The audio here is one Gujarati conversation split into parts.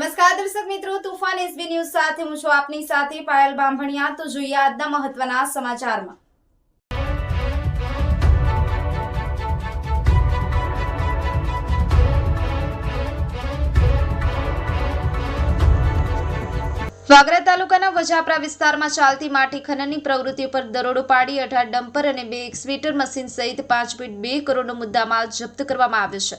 મિત્રો, તુફાન એસબી ન્યૂઝ સાથે હું છું આપની સાથે પાયલ બાંભણિયા. તો જોઈએ આજના મહત્વના સમાચારમાં. વાગરા તાલુકાના વજાપરા વિસ્તારમાં ચાલતી માટી ખનનની પ્રવૃત્તિ પર દરોડો પાડી અઢાર ડમ્પર અને બે એક્સવેટર મશીન સહિત પાંચ પોઈન્ટ બે કરોડનો મુદ્દામાલ જપ્ત કરવામાં આવ્યો છે.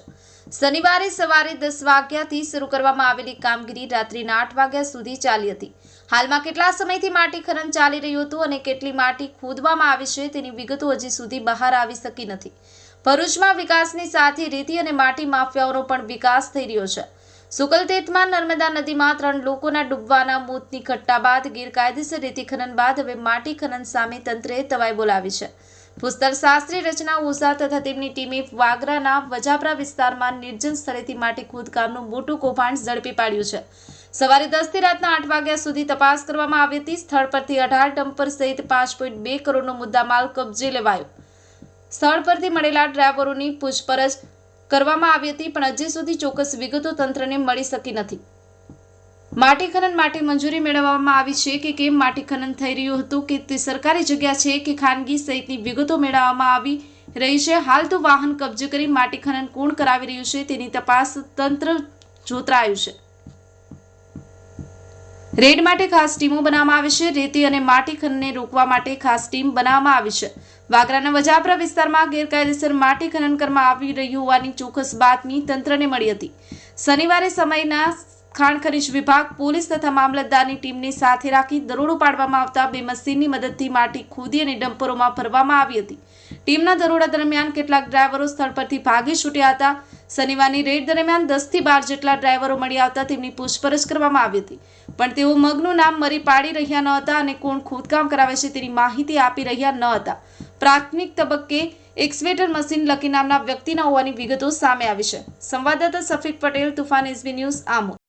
શનિવારે સવારે દસ વાગ્યાથી શરૂ કરવામાં આવેલી કામગીરી રાત્રિના આઠ વાગ્યા સુધી ચાલી હતી. હાલમાં કેટલા સમયથી માટી ખનન ચાલી રહ્યું હતું અને કેટલી માટી ખોદવામાં આવી છે તેની વિગતો હજી સુધી બહાર આવી શકી નથી. ભરૂચમાં વિકાસની સાથે રેતી અને માટી માફિયાઓનો પણ વિકાસ થઈ રહ્યો છે. સુકલતેતમાં નર્મદા નદીમાં ત્રણ લોકોના ડૂબવાના મોતની ઘટના બાદ ગેરકાયદેસર રેતી ખનન બાદ હવે માટી ખનન સામે તંત્રે તવાઈ બોલાવી છે. ભૂસ્તર શાસ્ત્રી રચના ઓઝા તથા તેમની ટીમે વાગરાના વજાપરા વિસ્તારમાં નિર્જન સ્થળેથી માટી ખોદકામનું મોટું કૌભાંડ ઝડપી પાડ્યું છે. સવારે દસથી રાતના આઠ વાગ્યા સુધી તપાસ કરવામાં આવી હતી. સ્થળ પરથી અઢાર ડમ્પર સહિત પાંચ પોઈન્ટ બે કરોડનો મુદ્દામાલ કબજે લેવાયો. સ્થળ પરથી મળેલા ડ્રાઈવરોની પૂછપરછ કરવામાં આવી હતી, પણ હજી સુધી ચોક્કસ વિગતો તંત્રને મળી શકી નથી. માટી ખનન માટે મંજૂરી મેળવવામાં આવી છે કે કેમ માટી ખનન થઈ રહ્યું હતું કે તે સરકારી જગ્યા છે કે ખાનગી સહિતની વિગતો મેળવવામાં આવી રહી છે? હાલ તો વાહન કબજે કરી માટી ખનન કોણ કરાવી રહ્યું છે તેની તપાસ તંત્ર જોતરાયું છે. રેડ માટે ખાસ ટીમો બનાવવામાં આવી છે. રેતી અને માટી ખનનને રોકવા માટે ખાસ ટીમ બનાવવામાં આવી છે. વાગરાના વજાપરા વિસ્તારમાં ગેરકાયદેસર માટી ખનન કરવામાં આવી રહ્યું હોવાની ચોક્કસ બાતમી તંત્રને મળી હતી. શનિવારે સમયના ખાણ ખનીજ વિભાગ, પોલીસ તથા મામલતદારની ટીમને સાથે રાખી દરોડો પાડવામાં આવતા બે મશીનની મદદથી માટી ખોદી અને ડમ્પરોમાં ભરવામાં આવી હતી. ટીમના દરોડા દરમિયાન કેટલાક ડ્રાઈવરો સ્થળ પરથી ભાગી છૂટ્યા હતા. શનિવારની રેડ દરમિયાન દસથી બાર જેટલા ડ્રાઈવરો મળી આવતા તેમની પૂછપરછ કરવામાં આવી હતી. પણ તેઓ મગનું નામ મરી પાડી રહ્યા ન હતા અને કોણ ખોદકામ કરાવે છે તેની માહિતી આપી રહ્યા ન હતા. પ્રાથમિક તબક્કે એક્સવેટર મશીન લકી નામના વ્યક્તિના હોવાની વિગતો સામે આવી છે. સંવાદદાતા સફીક પટેલ, તુફાન એસબી ન્યૂઝ આમોદ.